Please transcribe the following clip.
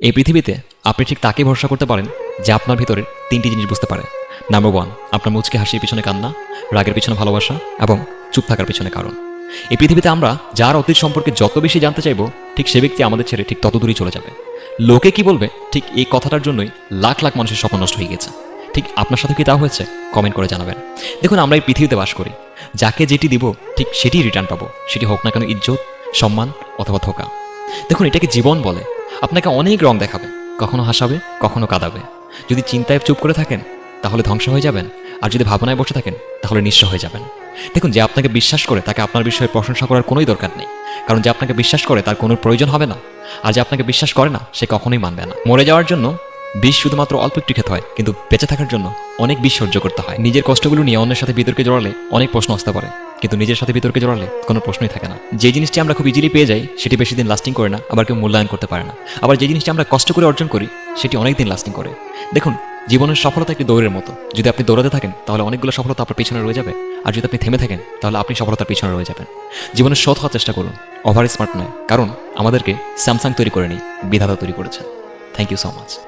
এই পৃথিবীতে আপনি ঠিক তাকে ভরসা করতে পারেন যে আপনার ভিতরে তিনটি জিনিস বুঝতে পারে। নাম্বার ওয়ান আপনার মুচকে হাসির পিছনে কান্না, রাগের পিছনে ভালোবাসা এবং চুপ থাকার পিছনে কারণ। এই পৃথিবীতে আমরা যার অতীত সম্পর্কে যত বেশি জানতে চাইব, ঠিক সে ব্যক্তি আমাদের ছেড়ে ঠিক তত দূরই চলে যাবে। লোকে কি বলবে? ঠিক এই কথাটার জন্যই লাখ লাখ মানুষের স্বপ্ন নষ্ট হয়ে গেছে। ঠিক আপনার সাথে কি তা হয়েছে? কমেন্ট করে জানাবেন। দেখুন, আমরা এই পৃথিবীতে বাস করি। যাকে যেটি দিব, ঠিক সেটি রিটার্ন পাবো। সেটি হোক না কেন ইজ্জত, সম্মান অথবা ধোকা। দেখুন এটাকে জীবন বলে? আপনাকে অনেক রং দেখাবে। কখনো হাসাবে, কখনো কাঁদাবে। যদি চিন্তায় চুপ করে থাকেন, তাহলে ধ্বংস হয়ে যাবেন। আর যদি ভাবনায় বসে থাকেন, তাহলে নিঃস্ব হয়ে যাবেন। দেখুন, যে আপনাকে বিশ্বাস করে, তাকে আপনার বিষয়ে প্রশংসা করার কোনোই দরকার নেই। কারণ যে আপনাকে বিশ্বাস করে, তার কোনো প্রয়োজন হবে না। আর যে আপনাকে বিশ্বাস করে না, সে কখনোই মানবে না। মরে যাওয়ার জন্য বিষ শুধুমাত্র অল্প একটু খেতে হয়, কিন্তু বেঁচে থাকার জন্য অনেক বিষ সহ্য করতে হয়। নিজের কষ্টগুলো নিয়ে অন্যের সাথে বিতর্কে জড়ালে অনেক প্রশ্ন আসতে পারে। কিন্তু নিজের সাথে বিতর্কে জড়ালে কোনো প্রশ্নই থাকে না। যে জিনিসটি আমরা খুব ইজিলি পেয়ে যাই, সেটি বেশি দিন লাস্টিং করে না, আবার কেউ মূল্যায়ন করতে পারে না। আবার যে জিনিসটি আমরা কষ্ট করে অর্জন করি, সেটি অনেক দিন লাস্টিং করে। দেখুন, জীবনের সফলতা একটি দৌড়ের মতো। যদি আপনি দৌড়াতে থাকেন, তাহলে অনেকগুলো সফলতা আপনার পিছনে রয়ে যাবে। আর যদি আপনি থেমে থাকেন, তাহলে আপনি সফলতার পিছনে রয়ে যাবেন। জীবনের সৎ হওয়ার চেষ্টা করুন। ওভার স্মার্ট নয়, কারণ আমাদেরকে স্যামসাং তৈরি করেনি বিধাতা তৈরি করেছে থ্যাংক ইউ সো মাচ